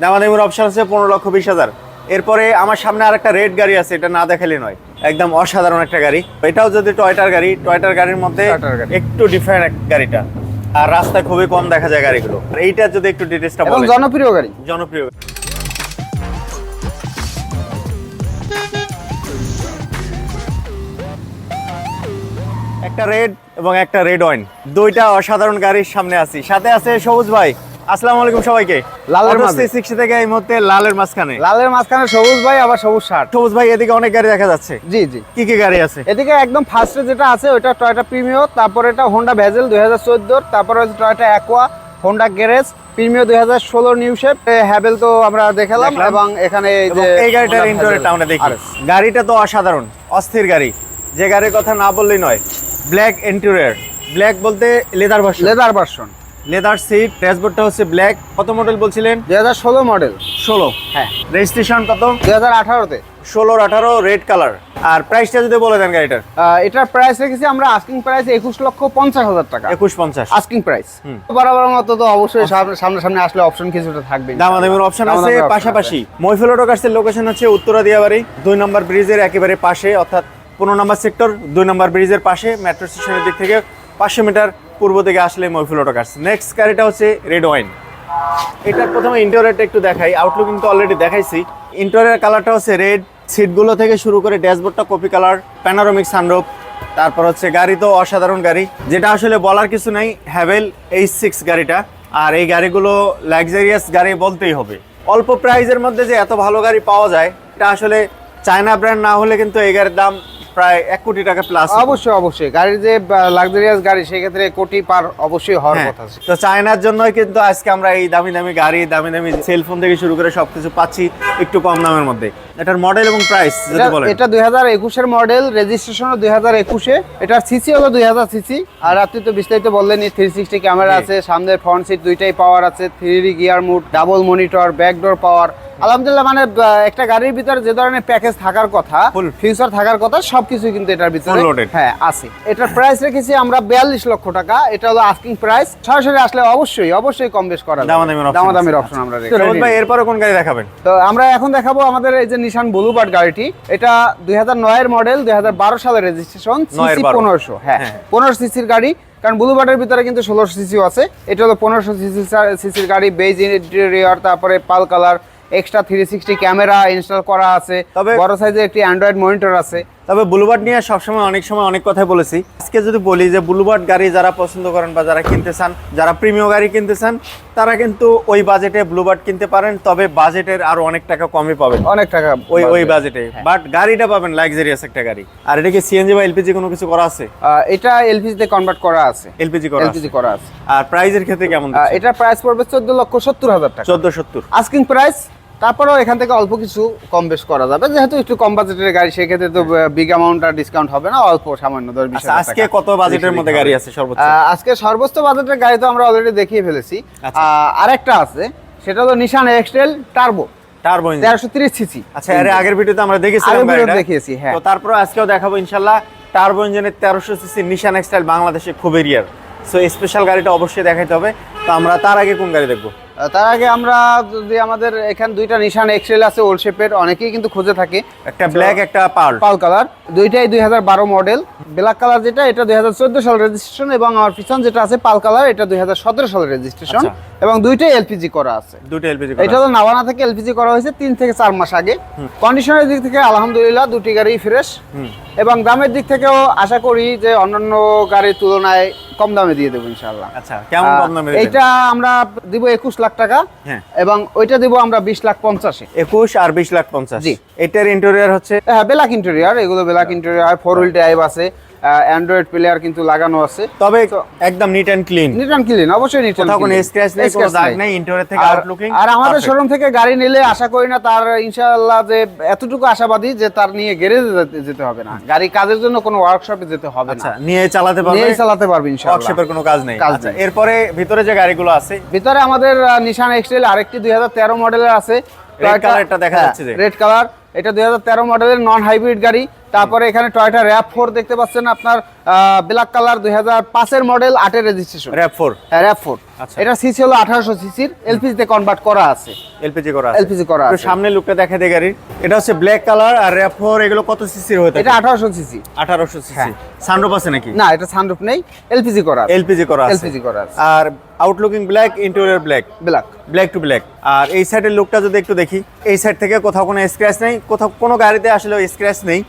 দামাদামির option আছে পনেরো লক্ষ বিশ হাজার। এরপরে আমার সামনে আরেকটা রেড গাড়ি আছে এটা না দেখালে নয়। একদম অসাধারণ একটা গাড়ি। এটাও যদি টয়টার গাড়ি টয়টার গাড়ির মধ্যে একটু ডিফারেন্ট গাড়িটা। আর রাস্তায় খুবই কম দেখা যায় গাড়িগুলো। আর এইটার যদি একটু ডিটেলসটা বলেন। জনপ্রিয় গাড়ি। জনপ্রিয় একটা রেড এবং একটা রেড ওয়াইন দুইটা অসাধারণ গাড়ির সামনে আছি। সাথে আছে সবুজ ভাই। আসসালামু আলাইকুম সবাইকে। লালের মাঝে। সিক্সটি থেকে এই মুহূর্তে লালের মাঝখানে। লালের মাঝখানে সবুজ ভাই আবার সবুজ শার্ট। সবুজ ভাই এদিকে অনেক গাড়ি দেখা যাচ্ছে। জি জি। কি কি গাড়ি আছে? এদিকে একদম ফার্স্টে যেটা আছে ওটা টয়টা প্রিমিও তারপর এটা হোন্ডা ভেজেল দুই হাজার চোদ্দোর তারপর হচ্ছে Toyota Aqua Honda garage Premio দুই হাজার ষোলো নিউ শেপ হ্যাভেল তো আমরা দেখালাম এবং এখানে এই যে এই গাড়িটার Hazel টাউনে দেখি। গাড়িটা তো অসাধারণ অস্থির গাড়ি। যে গাড়ির কথা না বললেই নয় ব্ল্যাক ইন্টেরিয়র ব্ল্যাক বলতে leather version leather version leather seat ড্যাশবোর্ডটা হচ্ছে ব্ল্যাক কত মডেল বলছিলেন? দুই হাজার ষোলো মডেল ষোলো। হ্যাঁ। রেজিস্ট্রেশন কত? দুই হাজার আঠারোতে। ষোলোর আঠারো রেড কালার আর প্রাইসটা যদি বলে দেন গাড়িটার? এটার প্রাইস রেখেছি আমরা আস্কিং প্রাইস একুশ লক্ষ পঞ্চাশ হাজার টাকা। একুশ পঞ্চাশ। Asking price. বরাবর মতো তো অবশ্যই সামনে সামনে আসলে অপশন কিছুটা থাকবে দামাদামির অপশন আছে। পাশাপাশি মৈফুল অটোকার্সের লোকেশন হচ্ছে উত্তরা দিয়াবাড়ি দুই নম্বর ব্রিজের একেবারে পাশে অর্থাৎ পনেরো নম্বর সেক্টর দুই নম্বর ব্রিজের পাশে মেট্রো স্টেশনের দিক থেকে পাঁচশো মিটার পূর্ব থেকে আসলে মৈফুল অটোকার্স নেক্সট গাড়িটা হচ্ছে রেড ওয়াইন এটার প্রথমে ইন্টেরিয়রটা একটু দেখাই। আউটলুক কিন্তু অলরেডি দেখাইছি। ইন্টেরিয়র কালারটা হচ্ছে রেড সিটগুলো থেকে শুরু করে ড্যাশবোর্ডটা কপি কালার প্যানারোমিক সানরুফ তারপর হচ্ছে গাড়ি তো অসাধারণ গাড়ি। যেটা আসলে বলার কিছু নাই হ্যাভেল এইচ সিক্স গাড়িটা। আর এই গাড়িগুলো লাক্সারিয়াস গাড়ি বলতেই হবে। অল্প প্রাইজের মধ্যে যে এত ভালো গাড়ি পাওয়া যায়, এটা আসলে চায়না ব্র্যান্ড না হলে কিন্তু এই গাড়ির দাম প্রায় এক কোটি টাকা প্লাস অবশ্যই অবশ্যই। গাড়ির যে লাক্সারিয়াস গাড়ি সেক্ষেত্রে কোটি পার অবশ্যই হওয়ার হ্যাঁ, কথা তো চায়নার জন্যই কিন্তু আজকে আমরা এই দামি দামি গাড়ি দামি দামি সেলফোন থেকে শুরু করে সবকিছু পাচ্ছি একটু কম দামের মধ্যে। এটার মডেল এবং প্রাইস যদি বলেন। এটা দুই হাজার একুশের মডেল রেজিস্ট্রেশন দুই হাজার একুশে। এটার সিসি হলো দুই হাজার সিসি আর আপনি তো বিস্তারিত থ্রি সিক্সটি ক্যামেরা আছে সামনের ফ্রন্ট সিট দুইটাই পাওয়ার আছে three gear mode double monitor back door power আলহামদুলিল্লাহ মানে একটা গাড়ির ভিতরে যে ধরনের প্যাকেজ থাকার কথা Full। ফিউচার থাকার কথা সবকিছু কিন্তু এটার ভিতরে হ্যাঁ আছে। এটার প্রাইস রেখেছি আমরা বিয়াল্লিশ লক্ষ টাকা। এটা হলো আস্কিং প্রাইস সরাসরি আসলে অবশ্যই অবশ্যই কম বেশ করা যাবে। দামাদামির অপশন আমরা রোহন ভাই এরপরে কোন গাড়ি দেখাবেন? তো আমরা এখন দেখাবো আমাদের এই যে নিশান ব্লুবার্ড গাড়িটি এটা দুই হাজার নয়ের মডেল দুই হাজার বারো সালের রেজিস্ট্রেশন সিসি পনেরোশো। হ্যাঁ হ্যাঁ। পনেরো সিসির গাড়ি কারণ ব্লুবার্ডের ভিতরে কিন্তু ষোলোশো সিসিও আছে। এটা হলো পনেরোশো সিসি সিসির গাড়ি বেজ ইন্টেরিয়র তারপরে pearl colour extra three sixty camera install করা আছে। তবে- বড় সাইজের একটি অ্যান্ড্রয়েড মনিটর আছে। তবে ব্লুবার্ড নিয়ে সবসময় অনেক সময় অনেক কথাই বলেছি। আজকে যদি বলি যে ব্লুবার্ড গাড়ি যারা পছন্দ করেন বা যারা কিনতে চান যারা প্রিমিয় গাড়ি কিনতে চান তারা কিন্তু ওই বাজেটে ব্লুবার্ড কিনতে পারেন তবে বাজেটের আরও অনেক টাকা কমই পাবেন। অনেক টাকা ওই ওই বাজেটে। হ্যাঁ। বাট গাড়িটা পাবেন লাক্সারিয়াস একটা গাড়ি। আর এটা কি সিএনজি বা এলপিজি কোনো কিছু করা আছে? এটা এলপিজি তে কনভার্ট করা আছে। এলপিজি করা এলপিজি করা আছে। আর প্রাইজের ক্ষেত্রে কেমন এটা প্রাইস পড়বে চোদ্দ লক্ষ সত্তর হাজার টাকা। চোদ্দ সত্তর। আস্কিং প্রাইস তারপরেও এখান থেকে অল্প কিছু কম বেশ করা যাবে। যেহেতু একটু কম বাজেটের গাড়ি সেক্ষেত্রে তো বিগ অ্যামাউন্ট আর ডিসকাউন্ট হবে না অল্প সামান্য দশ বিশ আচ্ছা আজকে কত বাজেটের মধ্যে গাড়ি আছে সর্বোচ্চ? আজকে সর্বোচ্চ বাজেটের গাড়ি তো আমরা অলরেডি দেখিয়ে ফেলেছি। আচ্ছা। আরেকটা আছে সেটা হলো Nissan X Trail turbo turbo engine তেরোশো তিরিশ সিসি আচ্ছা এর আগের ভিডিওতে আমরা দেখেছিলাম গাড়িটা। দেখিয়েছি, হ্যাঁ। তো তারপর আজকেও দেখাবো ইনশাল্লাহ টার্বো ইঞ্জিনের তেরোশো সিসি নিশান এক্সটাইল বাংলাদেশে খুবই রিয়ার সো স্পেশাল গাড়িটা অবশ্যই দেখাইতে হবে। তো আমরা তার আগে কোন গাড়ি দেখব? তার আগে আমরা যদি আমাদের এখানে দুইটা নিশান এক্সেল আছে ওল্ড শেপের অনেকেই কিন্তু খুঁজে থাকে। একটা ব্ল্যাক একটা পার্ল পাল কালার দুইটাই দুই হাজার বারো মডেল ব্ল্যাক কালার যেটা এটা দুই হাজার চোদ্দ সাল রেজিস্ট্রেশন এবং আমার পিছন যেটা আছে পাল কালার এটা দুই হাজার সতেরো সালের রেজিস্ট্রেশন আচ্ছা। এবং দুইটাই এলপিজি করা আছে। দুটো এলপিজি এটা তো নাওয়ানা থেকে এলপিজি করা হয়েছে তিন থেকে চার মাস আগে। কন্ডিশনের দিক থেকে আলহামদুলিল্লাহ দুটি গাড়ি ফ্রেশ এবং দামের দিক থেকেও আশা করি যে অন্যান্য গাড়ির তুলনায় কম দামে দিয়ে দেবো ইনশাল্লাহ আচ্ছা কেমন কম দামে আহ, আমরা দিব একুশ লাখ টাকা হ্যাঁ। এবং ওইটা দিব আমরা বিশ লাখ পঞ্চাশে। একুশ আর বিশ লাখ পঞ্চাশ। জি। এটার ইন্টেরিয়ার হচ্ছে? হ্যাঁ বেলাক ইন্টেরিয়ার এগুলো black interior four wheel drive আছে। অ্যান্ড্রয়েড প্লেয়ার কিন্তু লাগানো আছে। তবে একদম neat and clean neat and clean অবশ্যই নিট কোথাও কোনো স্ক্র্যাচ নেই কোনো দাগ নেই। ইন্টেরিয়র থেকে আউটলুকিং আর আমাদের শোরুম থেকে গাড়ি নিলে আশা করি না তার ইনশাআল্লাহ যে এতটুকু আশাবাদী যে তার নিয়ে গ্যারেজে যেতে হবে না। গাড়ি কাজের জন্য কোনো ওয়ার্কশপে যেতে হবে না। আচ্ছা নিয়ে চালাতে পারবে? নিয়ে চালাতে পারবে ইনশাআল্লাহ। ওয়ার্কশপের কোনো কাজ নেই। আচ্ছা এরপরে ভিতরে যে গাড়িগুলো আছে? ভিতরে আমাদের নিশান এক্সটেল আরেকটি দুই হাজার তেরো মডেলের আছে। Red colour টা দেখা যাচ্ছে রেড কালার এটা দুই হাজার তেরো মডেলের নন হাইব্রিড গাড়ি। তারপরে এখানে টয়টা র্যাপ ফোর দেখতে পাচ্ছেন আপনার ব্ল্যাক কালার দুই হাজার পাঁচের মডেল আটের registration RAV four RAV four আচ্ছা। এটা সিসি হলো আঠারোশো সিসির এলপিজি তে কনভার্ট করা আছে। এলপিজি করা আছে। LPG করা আছে। সামনে লুকটা দেখা দে গাড়ির। এটা হচ্ছে ব্ল্যাক কালার আর র্যাপ ফোর এগুলো কত সিসির হয়ে থাকে? এটা আঠারোশো সিসি আঠারোশো সিসি হ্যাঁ। সানরুফ আছে নাকি? না এটা সানরুফ নেই এলপিজি করা আছে। এলপিজি করা আছে। এলপিজি করা আছে। আর outlooking black interior black black black to black আর এই সাইডের লুকটা যদি একটু দেখি এই সাইড থেকে কোথাও কোনো স্ক্র্যাচ নেই কোথাও কোনো গাড়িতে আসলে স্ক্র্যাচ নেই।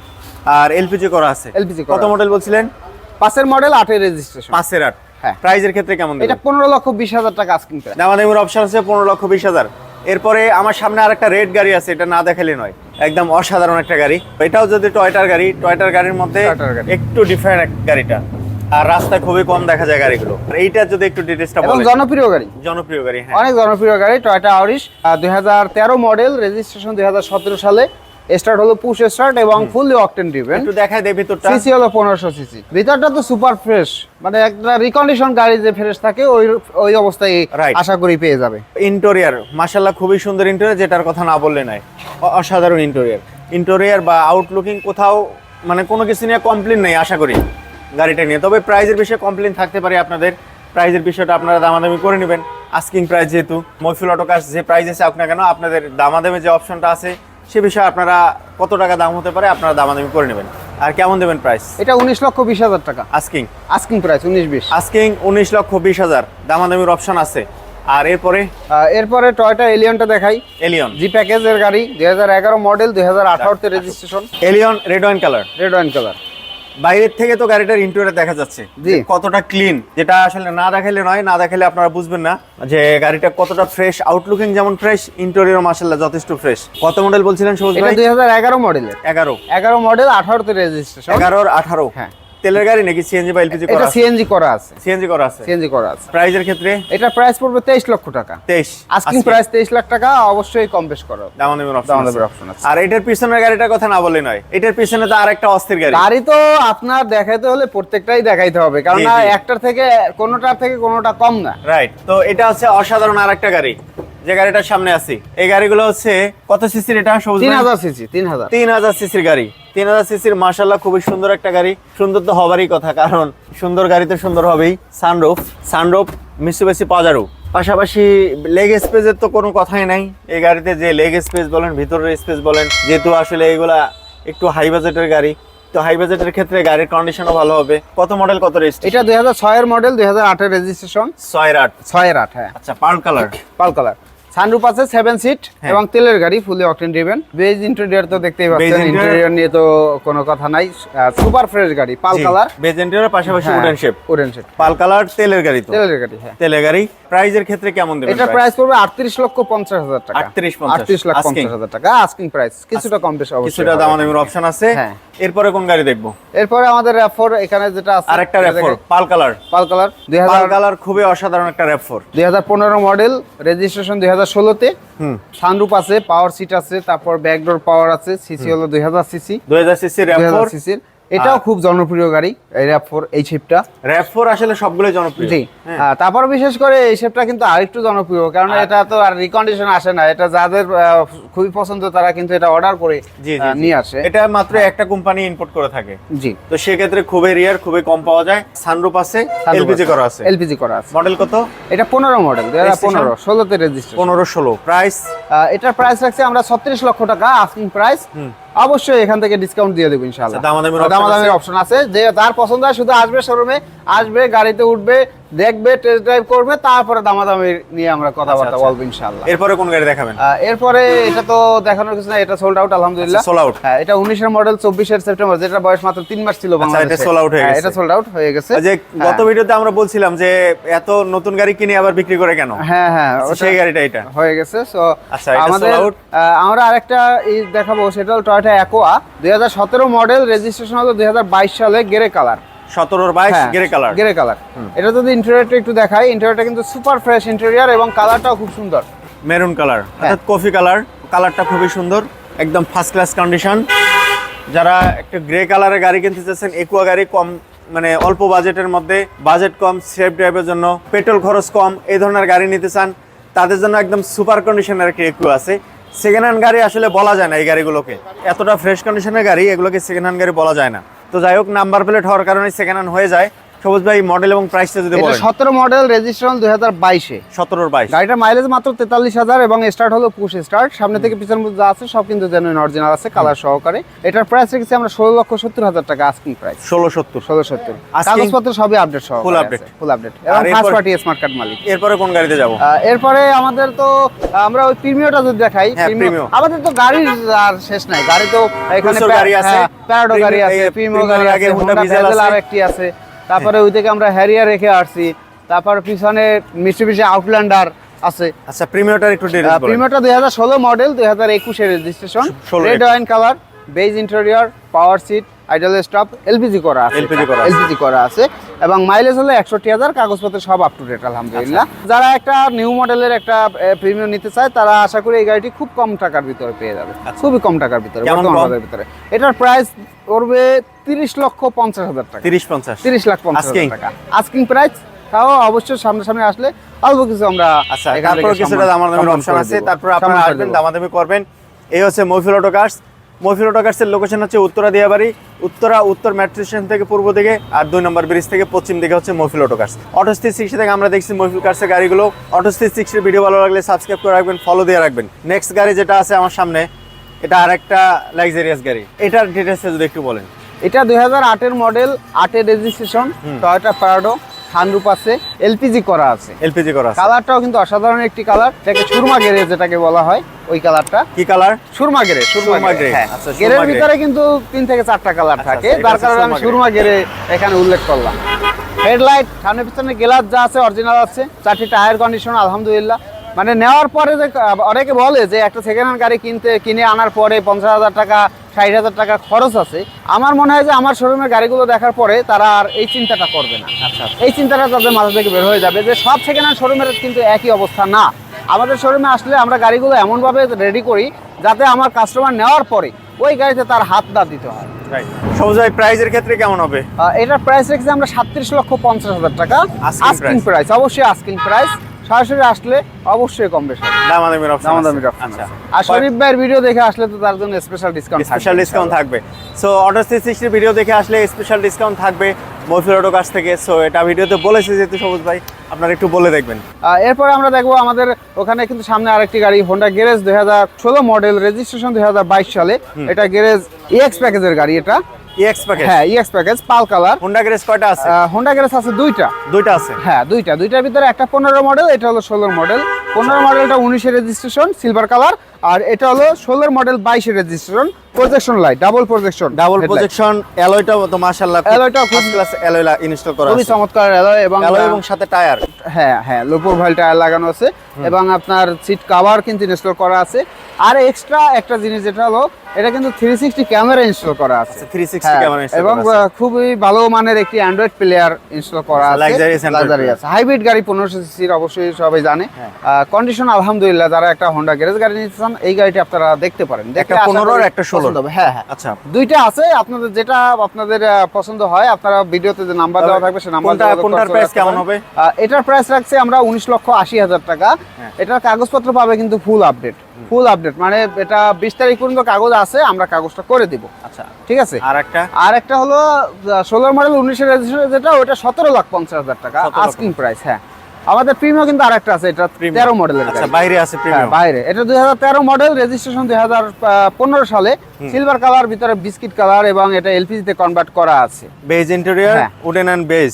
আর এলপিজি করা আছে। করা কত মডেল বলছিলেন? পাঁচের মডেল আটের রেজিস্ট্রেশন পাঁচের আট। হ্যাঁ। প্রাইজের ক্ষেত্রে কেমন এটা পনেরো লক্ষ বিশ হাজার টাকা আস্কিং প্রাইস দামাদামির অপশন আছে পনেরো লক্ষ বিশ হাজার। এরপরে আমার সামনে আরেকটা রেড গাড়ি আছে এটা না দেখালে নয়। একদম অসাধারণ একটা গাড়ি। এটাও যদি টয়টার গাড়ি টয়টার গাড়ির মধ্যে একটু ডিফারেন্ট গাড়িটা। আর রাস্তায় খুবই কম দেখা যায় গাড়িগুলো। আর এইটা যদি একটু ডিটেলসটা বলেন। জনপ্রিয় গাড়ি। জনপ্রিয় গাড়ি হ্যাঁ। অনেক জনপ্রিয় গাড়ি টয়টা আউরিশ দুই হাজার তেরো মডেল রেজিস্ট্রেশন দুই হাজার সতেরো সালে। স্টার্ট হলো পুশ স্টার্ট এবং ফুললি অকটেন ডিভেন একটু দেখায় দে ভিতরটা। সিসি হলো পনেরোশো সিসি ভিতরটা তো সুপার ফ্রেশ মানে একটা রিকন্ডিশন গাড়ি যে ফ্রেশ থাকে ওই ওই অবস্থায় আশা করি পেয়ে যাবে। ইন্টেরিয়ার মাশাল্লাহ খুবই সুন্দর ইন্টেরিয়ার যেটার কথা না বললে নাই। অসাধারণ ইন্টেরিয়ার ইন্টেরিয়ার বা আউটলুকিং কোথাও মানে কোনো কিছু নিয়ে কমপ্লেন নেই আশা করি গাড়িটা নিয়ে। তবে প্রাইজের বিষয়ে কমপ্লেন থাকতে পারে আপনাদের। প্রাইজের বিষয়টা আপনারা দামাদামি করে নেবেন। আস্কিং প্রাইস যেহেতু মৈফুল অটোকাস যে প্রাইস আছে আপনার কেন আপনাদের দামাদামি যে অপশনটা আছে সে বিষয়ে আপনারা কত টাকা দাম হতে পারে আপনারা দামাদামি করে নেবেন। আর কেমন দেবেন প্রাইস এটা উনিশ লক্ষ বিশ হাজার টাকা। আস্কিং আস্কিং প্রাইস উনিশ বিশ। আস্কিং উনিশ লক্ষ বিশ হাজার। দামাদামির অপশন আছে। আর এরপরে? এরপরে টয়টা এলিয়নটা দেখাই। এলিয়ন জি প্যাকেজের গাড়ি দুই হাজার এগারো মডেল দুই হাজার আঠারোতে registration Allion red wine colour red wine colour বাইরের থেকে তো গাড়িটার ইন্টেরিয়র দেখা যাচ্ছে। কতটা ক্লিন যেটা আসলে না দেখালে নয় না দেখালে আপনারা বুঝবেন না। যে গাড়িটা কতটা ফ্রেশ আউটলুকিং যেমন ফ্রেশ ইন্টেরিয়র মাসাল্লাহ যথেষ্ট ফ্রেশ কত মডেল বলছিলেন সবুজ ভাই? দুই হাজার এগারো মডেলের এগারো। এগারো মডেল আঠারোতে রেজিস্ট্রেশন এগারোর আঠারো। হ্যাঁ। তেলের গাড়ি নাকি সিএনজি বা এলপিজি করা আছে? সিএনজি করা আছে। সিএনজি করা আছে? সিএনজি করা আছে। প্রাইজের ক্ষেত্রে? এটা প্রাইস পড়বে তেইশ লক্ষ টাকা। তেইশ। আস্কিং প্রাইস তেইশ লাখ টাকা অবশ্যই কম বেশ করা। হবে। দামাদামের অপশন দামাদামের option আছে। আর এটার পিছনের গাড়িটার কথা না বলে নয়। এটার পিছনে তো আরেকটা অস্থির গাড়ি। গাড়ি তো আপনার দেখাইতে হলে প্রত্যেকটাই দেখাইতে হবে। কারণ একটার থেকে কোনোটার থেকে কোনোটা কম না। রাইট তো এটা হচ্ছে অসাধারণ আরেকটা গাড়ি। যে গাড়িটার সামনে আছি। এই গাড়িগুলো হচ্ছে কত সিসির এটা সবুজ তিন হাজার সিসি তিন হাজার। তিন হাজার সিসির গাড়ি। তিন হাজার সিসির মার্শাল্লাহ খুবই সুন্দর একটা গাড়ি। সুন্দর তো হবারই কথা কারণ সুন্দর গাড়ি তো সুন্দর হবেই। সানরুফ সানরুফ মিসুবেসি পাজারো পাশাপাশি লেগ স্পেসের তো কোনো কথাই নাই। এই গাড়িতে যে লেগ স্পেস বলেন ভিতরের স্পেস বলেন যেহেতু আসলে এগুলা একটু হাই বাজেটের গাড়ি তো হাই বাজেটের ক্ষেত্রে গাড়ির কন্ডিশনও ভালো হবে। কত মডেল কত রেস্ট এটা দুই হাজার ছয়ের মডেল দুই হাজার আটের রেজিস্ট্রেশন ছয়ের আট। ছয়ের আট হ্যাঁ। আচ্ছা pearl colour pearl colour sunroof seven seat seat হ্যাঁ। এবং তেলের গাড়ি fully octane driven beige interior তো দেখতেই পাচ্ছেন ইন্টেরিয়র নিয়ে তো কোনো কথা নাই। সুপার ফ্রেশ গাড়ি পাল কালার বেজ বেজেন্টের পাশাপাশি wooden shape wooden shape pearl colour তেলের গাড়ি তো। তেলের গাড়ি হ্যাঁ। তেলের গাড়ি। প্রাইজের ক্ষেত্রে কেমন দেবেন এটা প্রাইস পড়বে আটত্রিশ লক্ষ পঞ্চাশ হাজার টাকা। 38 পঞ্চাশ। আটত্রিশ লাখ Asking। পঞ্চাশ হাজার টাকা। আস্কিং প্রাইস কিছুটা কম বেশি অবশ্যই কিছুটা। দামাদামির অপশন আছে। হ্যাঁ। এরপরে কোন গাড়ি দেখব? এরপরে আমাদের র্যাফোর এখানে যেটা আছে আরেকটা র্যাপ4 pearl colour pearl colour 2000 pearl colour খুবই অসাধারণ একটা র্যাপ4 দুই হাজার পনেরো মডেল রেজিস্ট্রেশন দুই হাজার ষোলোতে। হুম। সানরুপ আছে পাওয়ার সিট আছে তারপর ব্যাকডোর পাওয়ার আছে সিসি হলো দুই হাজার সিসি 2000 সিসি দুই হাজার র্যাপ4 সিসির এটাও খুব জনপ্রিয় গাড়ি র্যাপ ফোর এই শেপটা র্যাপ4 আসলে সবগুলো জনপ্রিয়। জি হ্যাঁ। তারপর বিশেষ করে এই শেপটা কিন্তু আরেকটু জনপ্রিয় কারণ এটা তো আর রিকন্ডিশন আসে না এটা যাদের খুবই পছন্দ তারা কিন্তু এটা অর্ডার করে নিয়ে আসে। এটা মাত্র একটা কোম্পানি ইম্পোর্ট করে থাকে। জি। তো সেক্ষেত্রে খুবই রিয়ার খুবই কম পাওয়া যায়। সানরুপ আছে এলপিজি করা আছে। এলপিজি করা আছে। মডেল কত? এটা পনেরো মডেল পনেরো ষোলোতে রেজিস্ট্রেশন পনেরো ষোলো। প্রাইস এটার প্রাইস রাখছি আমরা ছত্রিশ লক্ষ টাকা আস্কিং প্রাইস অবশ্যই এখান থেকে ডিসকাউন্ট দিয়ে দেবো ইনশাআল্লাহ আচ্ছা, দামাদামির? অপশন আছে যে তার পছন্দ হয় শুধু আসবে শোরুমে আসবে গাড়িতে উঠবে দেখবে টেস্ট ড্রাইভ করবে তারপরে দামাদামি নিয়ে আমরা কথাবার্তা আচ্ছা। বলব ইনশাআল্লাহ। এরপরে কোন গাড়ি দেখাবেন? এরপরে এটা তো দেখানোর কিছু না এটা সোল্ড আউট আলহামদুলিল্লাহ। আচ্ছা, sold out। হ্যাঁ এটা উনিশের মডেল চব্বিশের সেপ্টেম্বর যেটা বয়স মাত্র তিন মাস ছিল আচ্ছা, এটা বাংলাদেশে। sold out হয়ে হ্যাঁ, গেছে। এটা সোল্ড আউট হয়ে গেছে। যে গত হ্যাঁ। ভিডিওতে আমরা বলছিলাম যে এত নতুন গাড়ি কিনে আবার বিক্রি করে কেন? হ্যাঁ হ্যাঁ আচ্ছা, সেই গাড়িটা এটা। হয়ে গেছে সো আচ্ছা, আমাদের আমরা আরেকটা এই দেখাবো সেটা হলো টয়োটা অ্যাকোয়া দুই হাজার সতেরো মডেল রেজিস্ট্রেশন হলো দুই হাজার বাইশ সালে গেরে কালার সতেরোর বাইশ গ্রে কালার গেরে কালার এটা যদি ইন্টেরিয়রটা একটু দেখাই ইন্টেরিয়রটা কিন্তু সুপার ফ্রেশ ইন্টেরিয়র এবং কালারটাও খুব সুন্দর। মেরুন কালার হ্যাঁ। অর্থাৎ কফি কালার কালারটা খুবই সুন্দর একদম ফার্স্ট ক্লাস কন্ডিশন যারা একটা গ্রে কালারের গাড়ি কিনতে চাচ্ছেন একুয়া গাড়ি কম মানে অল্প বাজেটের মধ্যে বাজেট কম সেফ ড্রাইভের জন্য পেট্রোল খরচ কম এই ধরনের গাড়ি নিতে চান তাদের জন্য একদম সুপার কন্ডিশনের একটা একুয়া আছে। সেকেন্ড হ্যান্ড গাড়ি আসলে বলা যায় না এই গাড়িগুলোকে। এতটা ফ্রেশ কন্ডিশনের গাড়ি এগুলোকে সেকেন্ড হ্যান্ড গাড়ি বলা যায় না। তো যাই হোক নাম্বার প্লেট হওয়ার কারণে সেকেন্ড হ্যান্ড হয়ে যায়। সবুজ ভাই মডেল এবং প্রাইসটা যদি এটা বলেন। সতেরো মডেল রেজিস্ট্রেশন দুই হাজার বাইশে। সতেরোর বাইশ। গাড়িটার মাইলেজ মাত্র তেতাল্লিশ হাজার এবং স্টার্ট হলো পুশ স্টার্ট সামনে থেকে পিছন পর্যন্ত যা আছে সব কিন্তু জেনুইন অরিজিনাল আছে কালার সহকারে। এটার প্রাইস রেখেছি আমরা ষোলো লক্ষ সত্তর হাজার টাকা আস্কিং প্রাইস ষোলো সত্তর। ষোলো সত্তর। Asking- কাগজপত্র সবই আপডেট সহ Full update। ফুল আপডেট এবং আর ফার্স্ট পার্টি স্মার্ট কার্ড মালিক। এরপরে কোন গাড়িতে যাব? এরপরে আমাদের তো আমরা ওই প্রিমিয়টা যদি দেখাই হ্যাঁ, Premio। আমাদের তো গাড়ির আর শেষ নাই। গাড়ি তো এখানে গাড়ি আছে। প্যারাডো গাড়ি আছে Premio গাড়ি আছে হোন্ডা Vizel আর একটি আছে। তারপরে ওই থেকে আমরা হ্যারিয়ার রেখে আসছি। তারপর পিছনে মিষ্টি মিস্ট্রিবিশি আউটল্যান্ডার আছে। আচ্ছা প্রিমিয়ারটার একটু ডিটেইলস বলেন। প্রিমিয়ারটা দুই হাজার ষোলো মডেল দুই হাজার একুশের registration 16 red wine colour beige interior power seat idle stop LPG করা আছে। করা এলপিজি করা আছে। এবং মাইলেজ হলো একষট্টি হাজার কাগজপত্র সব আপ টু ডেট আলহামদুলিল্লাহ। আচ্ছা। যারা একটা নিউ মডেলের একটা প্রিমিয়াম নিতে চায় তারা আশা করি এই গাড়িটি খুব কম টাকার ভিতরে পেয়ে যাবে। খুবই কম টাকার ভিতরে আচ্ছা। বর্তমান ভিতরে। এটার প্রাইস করবে তিরিশ লক্ষ পঞ্চাশ হাজার টাকা। তিরিশ পঞ্চাশ। তিরিশ লাখ পঞ্চাশ হাজার টাকা। আস্কিং প্রাইস তাও অবশ্যই সামনাসামনি আসলে অল্প কিছু আমরা আচ্ছা তারপরে কিছুটা দামাদামির অপশন আছে। তারপর আপনারা আসবেন। দামাদামি করবেন। এই হচ্ছে Mahfil auto cars Mahfil auto location হচ্ছে উত্তরা দিয়াবাড়ি। উত্তরা উত্তর মেট্রো স্টেশন থেকে পূর্ব দিকে আর দুই নম্বর ব্রিজ থেকে পশ্চিম দিকে হচ্ছে Mahfil auto cars auto street sixty থেকে আমরা দেখছি মহফিল কার্সের গাড়িগুলো। অটো স্ট্রিট সিক্সটির ভিডিও ভালো লাগলে সাবস্ক্রাইব করে রাখবেন ফলো দিয়ে রাখবেন। নেক্সট গাড়ি যেটা আছে আমার সামনে এটা আরেকটা লাক্সারিয়াস গাড়ি। এটার ডিটেলসে যদি একটু বলেন। এটা দুই হাজার আটের মডেল আটের রেজিস্ট্রেশন টয়োটা প্যারাডো সানরুপ আছে এলপিজি করা আছে। এলপিজি করা আছে। কালারটাও কিন্তু অসাধারণ একটি কালার এটাকে সুরমা গেরে যেটাকে বলা হয়। ওই কালারটা? কি কালার? সুরমা গেরে সুরমা গেরে হ্যাঁ আচ্ছা, গেরের ভিতরে কিন্তু তিন থেকে চারটা কালার আচ্ছা, থাকে আচ্ছা, যার কারণে আমি সুরমা গেরে এখানে উল্লেখ করলাম। হেডলাইট সামনে পিছনে গ্লাস যা আছে অরিজিনাল আছে চারটি টায়ার কন্ডিশন আলহামদুলিল্লাহ। মানে নেওয়ার পরে যে অনেকে বলে যে একটা সেকেন্ড হ্যান্ড গাড়ি কিনতে কিনে আনার পরে পঞ্চাশ হাজার টাকা ষাট হাজার টাকা খরচ আছে। আমার মনে হয় যে আমার শোরুমের গাড়িগুলো দেখার পরে তারা আর এই চিন্তাটা করবে না। আচ্ছা এই চিন্তাটা তাদের মাথা থেকে বের হয়ে যাবে যে সব সেকেন্ড হ্যান্ড শোরুমের কিন্তু একই অবস্থা না। আমাদের শোরুমে আসলে আমরা গাড়িগুলো এমনভাবে রেডি করি যাতে আমার কাস্টমার নেওয়ার পরে ওই গাড়িতে তার হাত না দিতে হয়। রাইট সবুজ ভাই প্রাইজের ক্ষেত্রে কেমন হবে? এটার প্রাইস রেখেছি আমরা সাতত্রিশ লক্ষ পঞ্চাশ হাজার টাকা। আস্কিং প্রাইস অবশ্যই আস্কিং প্রাইস সরাসরি আসলে অবশ্যই কম বেশি। দামাদামির অপশন দামাদামির আচ্ছা। আর শরীফ ভাইয়ের ভিডিও দেখে আসলে তো তার জন্য স্পেশাল ডিসকাউন্ট স্পেশাল ডিসকাউন্ট থাকবে। So auto three sixty video দেখে আসলে স্পেশাল ডিসকাউন্ট থাকবে মহিফিল অটো কাছ থেকে। সো এটা ভিডিওতে বলেছে যেহেতু সবুজ ভাই আপনারা একটু বলে দেখবেন। এরপর আমরা দেখব আমাদের ওখানে কিন্তু সামনে আরেকটি গাড়ি হোন্ডা গ্যারেজ দুই হাজার ষোলো মডেল রেজিস্ট্রেশন দুই হাজার বাইশ সালে। এটা গ্যারেজ ইএক্স প্যাকেজের গাড়ি এটা। ইএক্স প্যাকেজ হ্যাঁ EX package pearl colour. Honda Grace কয়টা আছে? হোন্ডা গ্যারেজ আছে দুইটা। দুইটা আছে? হ্যাঁ দুইটা। দুইটার ভিতরে একটা পনেরো মডেল এটা হলো ষোলোর মডেল পনেরো মডেলটা উনিশের রেজিস্ট্রেশন সিলভার কালার আর এটা হলো ষোলোর মডেল বাইশের registration projection light double projection double projection অ্যালয়টা তো মাশাআল্লাহ Alloy-টা খুব- ফার্স্ট ক্লাস অ্যালয় ইনস্টল করা খুবই চমৎকার অ্যালয় এবং অ্যালয় এবং সাথে টায়ার হ্যাঁ হ্যাঁ লো প্রোফাইল টায়ার লাগানো আছে এবং আপনার সিট কভার কিন্তু ইনস্টল করা আছে। আর এক্সট্রা একটা জিনিস যেটা হলো এটা কিন্তু থ্রি সিক্সটি ক্যামেরা ইনস্টল করা আছে। থ্রি সিক্সটি হ্যাঁ, ক্যামেরা এবং খুবই ভালো মানের একটি অ্যান্ড্রয়েড প্লেয়ার ইনস্টল করা আচ্ছা, আছে। লাক্সারি আছে। হাইব্রিড গাড়ি পনেরোশো সিসির অবশ্যই সবাই জানে। হ্যাঁ। কন্ডিশন আলহামদুলিল্লাহ যারা একটা হোন্ডা গ্যারেজ গাড়ি নিতে চান এই গাড়িটি আপনারা দেখতে পারেন। একটা আশা 15 আর একটা 16 পছন্দ হবে। হ্যাঁ হ্যাঁ। আচ্ছা। দুইটা আছে আপনাদের যেটা আপনাদের পছন্দ হয় আপনারা ভিডিওতে যে নাম্বার দেওয়া থাকবে সে নাম্বার কোনটা- কোনটার price কেমন হবে? এটার প্রাইস রাখছে আমরা উনিশ লক্ষ আশি হাজার টাকা। হ্যাঁ। এটার কাগজপত্র পাবে কিন্তু ফুল আপডেট ফুল আপডেট মানে এটা বিশ তারিখ পর্যন্ত কাগজ আছে আমরা কাগজটা করে দিব। আচ্ছা। ঠিক আছে? আর একটা? আর একটা হলো ষোলো মডেল উনিশের রেজিস্ট্রেশন যেটা ওটা সতেরো লাখ পঞ্চাশ হাজার টাকা আস্কিং প্রাইস হ্যাঁ। আমাদের প্রিমিয়াম কিন্তু আরেকটা আছে এটা তেরো মডেলের আচ্ছা বাইরে আছে হ্যাঁ, প্রিমিয়াম বাইরে। এটা দুই হাজার তেরো মডেল রেজিস্ট্রেশন দুই হাজার পনেরো সালে। সিলভার কালার ভিতরে বিস্কিট কালার এবং এটা এলপিজিতে কনভার্ট করা আছে। Beige interior. Wooden and beige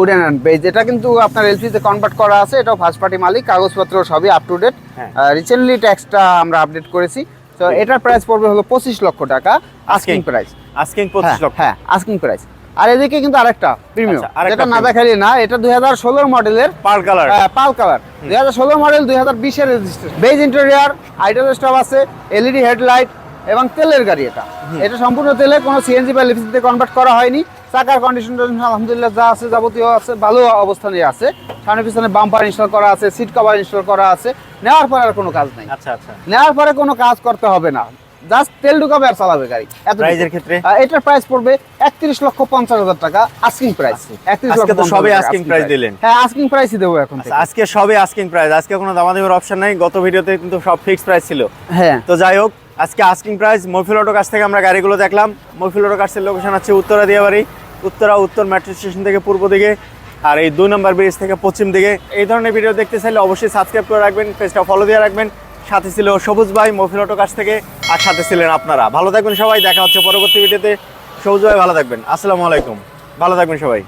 wooden and beige. এটা কিন্তু আপনার এলপিজিতে কনভার্ট করা আছে এটাও ফার্স্ট পার্টি মালিক কাগজপত্র সবই আপ টু ডেট হ্যাঁ। রিসেন্টলি ট্যাক্সটা আমরা আপডেট করেছি। তো এটার প্রাইস পড়বে হলো পঁচিশ লক্ষ টাকা আস্কিং। প্রাইস আস্কিং 25 লক্ষ। হ্যাঁ আস্কিং প্রাইস আর এদিকে কিন্তু আরেকটা প্রিমিয়াম আচ্ছা, যেটা না দেখালি না এটা দুই হাজার ষোলোর মডেলের পার কালার পাল কালার দুই হাজার ষোলো মডেল দুই হাজার বিশের registration beige interior idle stop আছে এলইডি হেডলাইট এবং তেলের গাড়ি এটা। এটা সম্পূর্ণ তেলে কোনো সিএনজি বা লিপিতে কনভার্ট করা হয়নি। চাকার কন্ডিশন আলহামদুলিল্লাহ যা আছে যাবতীয় আছে ভালো অবস্থানে আছে। সামনে পিছনে বাম্পার ইনস্টল করা আছে সিট কভার ইনস্টল করা আছে। নেওয়ার পরে আর কোনো কাজ নাই। আচ্ছা আচ্ছা। নেওয়ার পরে কোনো কাজ করতে হবে না। জাস্ট তেল ঢুকাবে আর চালাবে গাড়ি। এত প্রাইজের ক্ষেত্রে? এটার প্রাইস পড়বে একত্রিশ লক্ষ পঞ্চাশ হাজার টাকা আস্কিং প্রাইস একত্রিশ আজকে লক্ষ সবে 50,000 asking price দিলেন। হ্যাঁ আস্কিং প্রাইসই দেবো এখন আচ্ছা, আজকে সবে আস্কিং প্রাইস আজকে কোনো দামাদামির অপশন নাই। গত ভিডিওতে কিন্তু সব ফিক্স প্রাইস ছিল। হ্যাঁ। তো যাই হোক আজকে আস্কিং প্রাইস মফিল অটো কাছ থেকে আমরা গাড়িগুলো দেখলাম। মফিল অটো কাছের লোকেশন আছে উত্তরা দিয়াবাড়ি। উত্তরা উত্তর মেট্রো স্টেশন থেকে পূর্ব দিকে আর এই দুই নম্বর ব্রিজ থেকে পশ্চিম দিকে। এই ধরনের ভিডিও দেখতে চাইলে অবশ্যই সাবস্ক্রাইব করে রাখবেন পেজটা ফলো দিয়ে রাখবেন। সাথে ছিল সবুজ ভাই, মফিল অটো কাছ থেকে, আর সাথে ছিলেন আপনারা। ভালো থাকবেন সবাই, দেখা হচ্ছে পরবর্তী ভিডিওতে সবুজ ভাই, ভালো থাকবেন। আসসালামু আলাইকুম। ভালো থাকবেন সবাই।